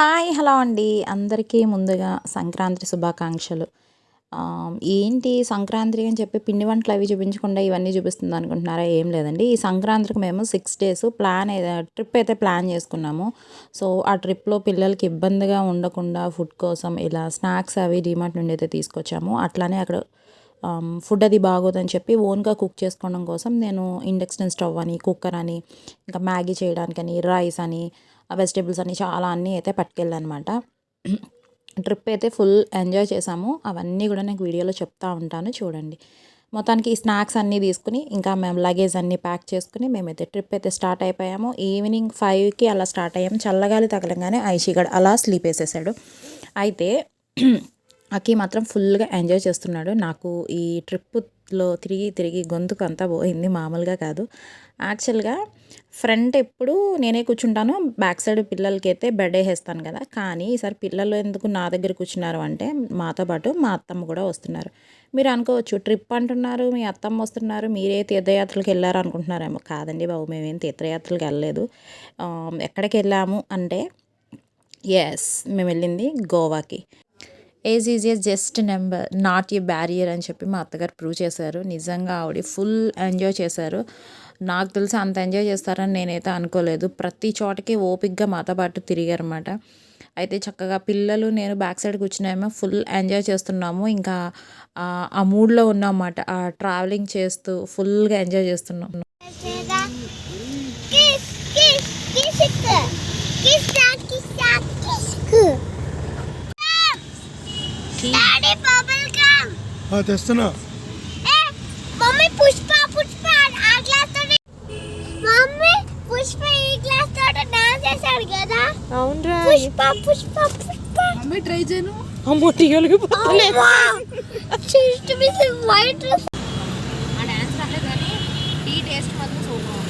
Hi hello అండి. అందరికీ ముందుగా సంక్రాంతి శుభాకాంక్షలు. ఏంటి సంక్రాంతి అని చెప్పి పిండి వంటలు అవి చూపించకుండా ఇవన్నీ చూపిస్తుంది అనుకుంటున్నారా? ఏం లేదండి. ఈ సంక్రాంతికి మేము సిక్స్ డేస్ ప్లాన్ ట్రిప్ అయితే ప్లాన్ చేసుకున్నాము. సో ఆ ట్రిప్లో పిల్లలకి ఇబ్బందిగా ఉండకుండా ఫుడ్ కోసం ఇలా స్నాక్స్ అవి డిమార్ట్ నుండి అయితే తీసుకొచ్చాము. అట్లానే అక్కడ ఫుడ్ అది బాగోదని చెప్పి ఓన్గా కుక్ చేసుకోవడం కోసం నేను ఇండక్షన్ స్టవ్ అని కుక్కర్ అని ఇంకా మ్యాగీ చేయడానికని రైస్ అని వెజిటేబుల్స్ అన్ని చాలా అన్నీ అయితే పట్టుకెళ్ళానమాట. ట్రిప్ అయితే ఫుల్ ఎంజాయ్ చేసాము. అవన్నీ కూడా నాకు వీడియోలో చెప్తా ఉంటాను చూడండి. మొత్తానికి ఈ స్నాక్స్ అన్నీ తీసుకుని ఇంకా మేము లగేజ్ అన్నీ ప్యాక్ చేసుకుని మేమైతే ట్రిప్ అయితే స్టార్ట్ అయిపోయాము. ఈవినింగ్ ఫైవ్కి అలా స్టార్ట్ అయ్యాము. చల్లగాలి తగలంగానే ఐషిగడ్ అలా స్లీప్ వేసేసాడు. అయితే అకి మాత్రం ఫుల్గా ఎంజాయ్ చేస్తున్నాడు. నాకు ఈ లో తిరిగి తిరిగి గొంతుకు అంతా పోయింది. మామూలుగా కాదు. యాక్చువల్గా ఫ్రంట్ ఎప్పుడు నేనే కూర్చుంటాను. బ్యాక్ సైడ్ పిల్లలకి అయితే బెడ్ వేసేస్తాను కదా. కానీ ఈసారి పిల్లలు ఎందుకు నా దగ్గర కూర్చున్నారు అంటే మాతో పాటు మా అత్తమ్మ కూడా వస్తున్నారు. మీరు అనుకోవచ్చు ట్రిప్ అంటున్నారు మీ అత్తమ్మ వస్తున్నారు మీరే తీర్థయాత్రలకు వెళ్ళారు అనుకుంటున్నారేమో. కాదండి బాబు మేమేం తీర్థయాత్రలకు వెళ్ళలేదు. ఎక్కడికి వెళ్ళాము అంటే ఎస్ మేము వెళ్ళింది గోవాకి. Age is a just number not a barrier అని చెప్పి మా అత్తగారు ప్రూవ్ చేశారు. నిజంగా ఆవిడ ఫుల్ ఎంజాయ్ చేశారు. నాకు తెలిసి అంత ఎంజాయ్ చేస్తారని నేనైతే అనుకోలేదు. ప్రతి చోటకి ఓపిక్గా మాతో పాటు తిరిగారన్నమాట. అయితే చక్కగా పిల్లలు నేను బ్యాక్ సైడ్ కూర్చున్నామో ఫుల్ ఎంజాయ్ చేస్తున్నాము. ఇంకా ఆ- మూడ్లో ఉన్నామన్నమాట. ఆ ట్రావెలింగ్ చేస్తూ ఫుల్గా ఎంజాయ్ చేస్తున్నాం. ఆ, తెస్తున్నా. మమ్మీ పుష్ప పుష్ప ఆ గ్లాస్ తోటి మమ్మీ పుష్ప ఈ గ్లాస్ తోటి డాన్స్ చేశాడు కదా. అవునరా. పుష్ప పుష్ప పుష్ప. మమ్మీ ట్రై చేయను. అమ్మో టీగలకి చూస్తూ మిస్ వైట్ ఆ డాన్స్ రాలేదు కానీ టీ టేస్ట్ మాత్రం సూపర్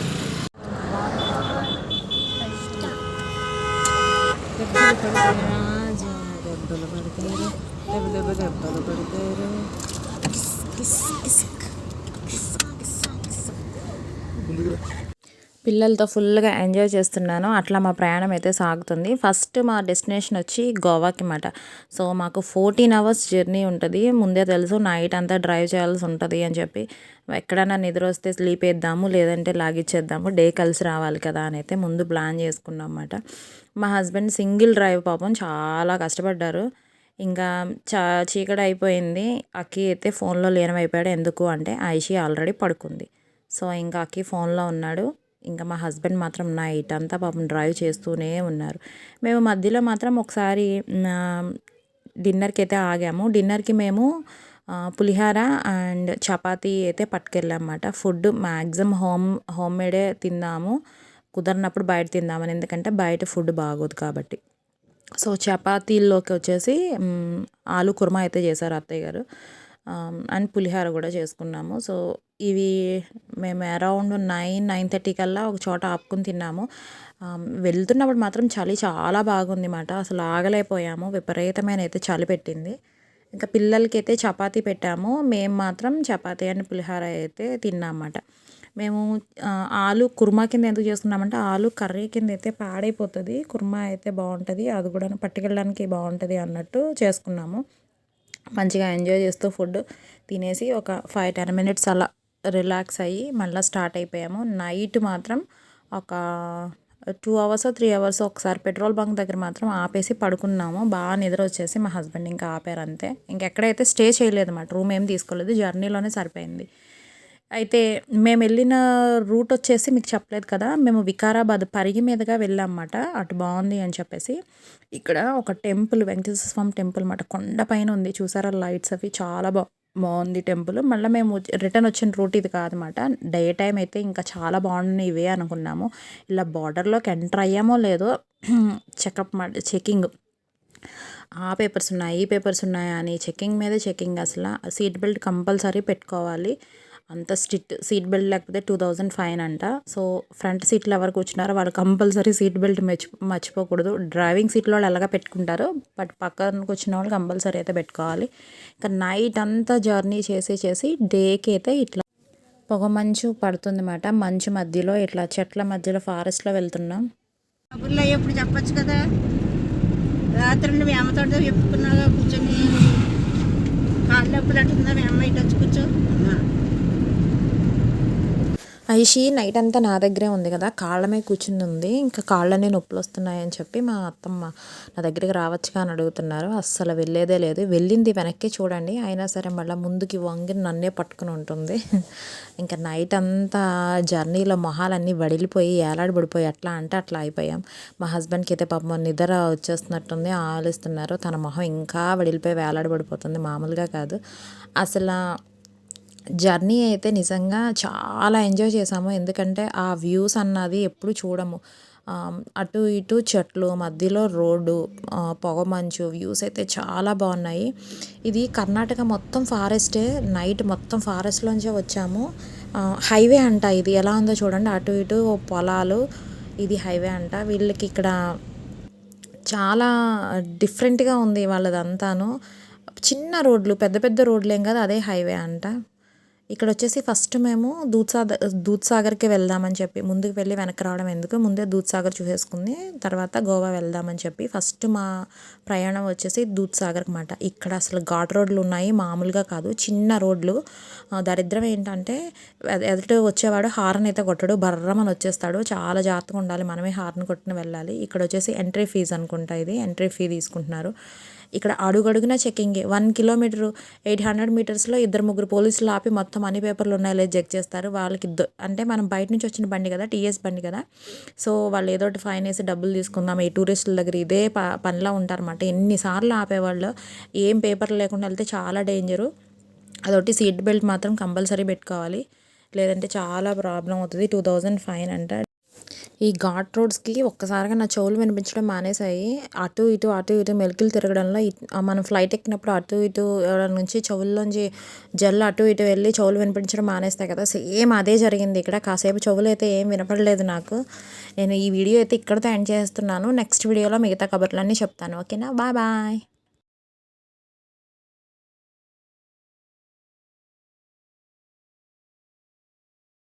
ముందుకు రా. పిల్లలతో ఫుల్గా ఎంజాయ్ చేస్తున్నాను. అట్లా మా ప్రయాణం అయితే సాగుతుంది. ఫస్ట్ మా డెస్టినేషన్ వచ్చి గోవాకి మాట సో మాకు ఫోర్టీన్ అవర్స్ జర్నీ ఉంటుంది. ముందే తెలుసు నైట్ అంతా డ్రైవ్ చేయాల్సి ఉంటుంది అని చెప్పి. ఎక్కడైనా నిద్ర వస్తే స్లీప్ వేద్దాము లేదంటే లాగిచ్చేద్దాము. డే కలిసి రావాలి కదా అని అయితే ముందు ప్లాన్ చేసుకున్నాం అన్నమాట. మా హస్బెండ్ సింగిల్ డ్రైవ్ పాపం చాలా కష్టపడ్డారు. ఇంకా చా చీకటి అయిపోయింది అక్కి అయితే ఫోన్లో లీనమైపోయాడు. ఎందుకు అంటే ఐషి ఆల్రెడీ పడుకుంది. సో ఇంకా అక్కి ఫోన్లో ఉన్నాడు. ఇంకా మా హస్బెండ్ మాత్రం నైట్ అంతా పాపం డ్రైవ్ చేస్తూనే ఉన్నారు. మేము మధ్యలో మాత్రం ఒకసారి డిన్నర్కి అయితే ఆగాము. డిన్నర్కి మేము పులిహార అండ్ చపాతీ అయితే పట్టుకెళ్ళామన్నమాట. Food maximum home home made తిందాము. కుదరినప్పుడు బయట తిందామని. ఎందుకంటే బయట ఫుడ్ బాగోదు కాబట్టి. సో చపాతీల్లోకి వచ్చేసి ఆలు కుర్మా అయితే చేశారు అత్తయ్య గారు. అండ్ పులిహోర కూడా చేసుకున్నాము. సో ఇవి మేము అరౌండ్ నైన్ నైన్ థర్టీ కల్లా ఒక చోట ఆపుకుని తిన్నాము. వెళ్తున్నప్పుడు మాత్రం చలి చాలా బాగుంది మాట అసలు ఆగలేకపోయాము. విపరీతమైన అయితే చలి పెట్టింది. ఇంకా పిల్లలకి అయితే చపాతీ పెట్టాము. మేము మాత్రం చపాతీ అండ్ పులిహోర అయితే తిన్నామన్నమాట. మేము ఆలు కుర్మా కింద ఎందుకు చేసుకున్నామంటే ఆలు కర్రీ కింద అయితే పాడైపోతుంది. కుర్మా అయితే బాగుంటుంది. అది కూడా పట్టుకెళ్ళడానికి బాగుంటుంది అన్నట్టు చేసుకున్నాము. మంచిగా ఎంజాయ్ చేస్తూ ఫుడ్ తినేసి ఒక ఫైవ్ టెన్ మినిట్స్ అలా రిలాక్స్ అయ్యి మళ్ళీ స్టార్ట్ అయిపోయాము. నైట్ మాత్రం ఒక టూ అవర్స్ త్రీ అవర్స్ ఒకసారి పెట్రోల్ బంక్ దగ్గర మాత్రం ఆపేసి పడుకున్నాము. బాగా నిద్ర వచ్చేసి మా హస్బెండ్ ఇంకా ఆపారు అంతే. ఇంకెక్కడైతే స్టే చేయలేదు అన్నమాట రూమ్ ఏం తీసుకోలేదు. జర్నీలోనే సరిపోయింది. అయితే మేము వెళ్ళిన రూట్ వచ్చేసి మీకు చెప్పలేదు కదా మేము వికారాబాద్ పరిగి మీదుగా వెళ్ళామన్నమాట. అటు బాగుంది అని చెప్పేసి. ఇక్కడ ఒక టెంపుల్ వెంకటేశ్వర స్వామి టెంపుల్ అన్నమాట. కొండ పైన ఉంది. చూసారా లైట్స్ అవి చాలా బా బాగుంది టెంపుల్. మళ్ళీ మేము రిటర్న్ వచ్చిన రూట్ ఇది కాదనమాట డే టైం అయితే ఇంకా చాలా బాగున్నాయి ఇవే అనుకున్నాము. ఇలా బార్డర్లోకి ఎంటర్ అయ్యామో లేదో చెకప్ చెకింగ్. ఆ పేపర్స్ ఉన్నాయి ఈ పేపర్స్ ఉన్నాయా అని చెకింగ్ మీద చెకింగ్ అసలు. సీట్ బెల్ట్ కంపల్సరీ పెట్టుకోవాలి. అంత స్టిట్ సీట్ బెల్ట్ లేకపోతే టూ థౌజండ్ ఫైన్ అంట. సో ఫ్రంట్ సీట్లో ఎవరు కూర్చున్నారో వాళ్ళు కంపల్సరీ సీట్ బెల్ట్ మెచ్చి మర్చిపోకూడదు. డ్రైవింగ్ సీట్లో వాళ్ళు ఎలాగ పెట్టుకుంటారు బట్ పక్కన కూర్చున్న వాళ్ళు కంపల్సరీ అయితే పెట్టుకోవాలి. ఇంకా నైట్ అంతా జర్నీ చేసి చేసి డేకి అయితే ఇట్లా పొగ మంచు పడుతుంది అన్నమాట మంచు మధ్యలో ఇట్లా చెట్ల మధ్యలో ఫారెస్ట్లో వెళ్తున్నాం. కబుర్లు అయ్యేప్పుడు చెప్పచ్చు కదా? రాత్రి మీ అమ్మతో చెప్పుకున్నాగా కూర్చొని? కాళ్ళు ఎప్పుడు అంటుందా మీ అమ్మ ఇటు వచ్చి కూర్చో? ఐషి నైట్ అంతా నా దగ్గరే ఉంది కదా కాళ్ళమే కూర్చుని ఉంది ఇంకా కాళ్ళనే నొప్పులు వస్తున్నాయని చెప్పి మా అత్తమ్మ నా దగ్గరికి రావచ్చుగా అని అడుగుతున్నారు. అస్సలు వెళ్ళేదే లేదు. వెళ్ళింది వెనక్కి చూడండి. అయినా సరే మళ్ళీ ముందుకి వంగి నన్నే పట్టుకుని ఉంటుంది. ఇంకా నైట్ అంతా జర్నీలో మొహాలన్నీ వడిలిపోయి ఏలాడబడిపోయి అట్లా అంటే అట్లా అయిపోయాం. మా హస్బెండ్కి అయితే పాపం నిద్ర వచ్చేస్తున్నట్టుంది ఆలోచిస్తున్నారు తన మొహం ఇంకా వడిలిపోయి వేలాడబడిపోతుంది మామూలుగా కాదు. అసలు జర్నీ అయితే నిజంగా చాలా ఎంజాయ్ చేసాము ఎందుకంటే ఆ వ్యూస్ అన్నది ఎప్పుడు చూడము. అటు ఇటు చెట్లు మధ్యలో రోడ్డు పొగమంచు వ్యూస్ అయితే చాలా బాగున్నాయి. ఇది కర్ణాటక మొత్తం ఫారెస్టే. నైట్ మొత్తం ఫారెస్ట్లోంచే వచ్చాము. హైవే అంట ఇది. ఎలా ఉందో చూడండి. అటు ఇటు పొలాలు. ఇది హైవే అంట. వీళ్ళకి ఇక్కడ చాలా డిఫరెంట్గా ఉంది వాళ్ళదంతాను. చిన్న రోడ్లు పెద్ద పెద్ద రోడ్లు ఏం కదా అదే హైవే అంట. ఇక్కడ వచ్చేసి ఫస్ట్ మేము దూద్సాగర్ దూద్సాగర్కి వెళ్దామని చెప్పి ముందుకు వెళ్ళి వెనక్కి రావడం ఎందుకు ముందే దూద్సాగర్ చూసేసుకుంది తర్వాత గోవా వెళ్దామని చెప్పి ఫస్ట్ మా ప్రయాణం వచ్చేసి దూద్సాగర్ అనమాట ఇక్కడ అసలు ఘాట్ రోడ్లు ఉన్నాయి మామూలుగా కాదు చిన్న రోడ్లు. దరిద్రం ఏంటంటే ఎదుట వచ్చేవాడు హార్న్ అయితే కొట్టడు బర్రమని వచ్చేస్తాడు చాలా జాగ్రత్తగా ఉండాలి మనమే హార్న్ కొట్టిన వెళ్ళాలి. ఇక్కడ వచ్చేసి ఎంట్రీ ఫీజు అనుకుంటా ఇది ఎంట్రీ ఫీ తీసుకుంటున్నారు. ఇక్కడ అడుగడుగున చెక్కింగే వన్ కిలోమీటర్ ఎయిట్ హండ్రెడ్ మీటర్స్లో ఇద్దరు ముగ్గురు పోలీసులు ఆపి మొత్తం అన్ని పేపర్లు ఉన్నాయో లేదో చెక్ చేస్తారు. వాళ్ళకి అంటే మనం బయట నుంచి వచ్చిన బండి కదా టీఎస్ బండి కదా. సో వాళ్ళు ఏదో ఒకటి ఫైన్ వేసి డబ్బులు తీసుకుందాం ఈ టూరిస్టుల దగ్గర ఇదే ప పనిలో ఉంటారన్నమాట. ఎన్నిసార్లు ఆపేవాళ్ళు. ఏం పేపర్లు లేకుండా వెళ్తే చాలా డేంజరు. అదొకటి సీట్ బెల్ట్ మాత్రం కంపల్సరీ పెట్టుకోవాలి. లేదంటే చాలా ప్రాబ్లం అవుతుంది. టూ థౌజండ్ ఫైన్ అంటే. ఈ ఘాట్ రోడ్స్కి ఒక్కసారిగా నా చెవులు వినిపించడం మానేసాయి అటు ఇటు అటు ఇటు మెలికలు తిరగడంలో మనం ఫ్లైట్ ఎక్కినప్పుడు అటు ఇటు నుంచి చెవుల్లోంచి జల్లు అటు ఇటు వెళ్ళి చెవులు వినిపించడం మానేస్తాయి కదా. సేమ్ అదే జరిగింది ఇక్కడ. కాసేపు చెవులు అయితే ఏం వినపడలేదు నాకు. నేను ఈ వీడియో అయితే ఇక్కడితో ఎండ్ చేస్తున్నాను. నెక్స్ట్ వీడియోలో మిగతా కబుర్లన్నీ చెప్తాను. ఓకేనా? Bye bye.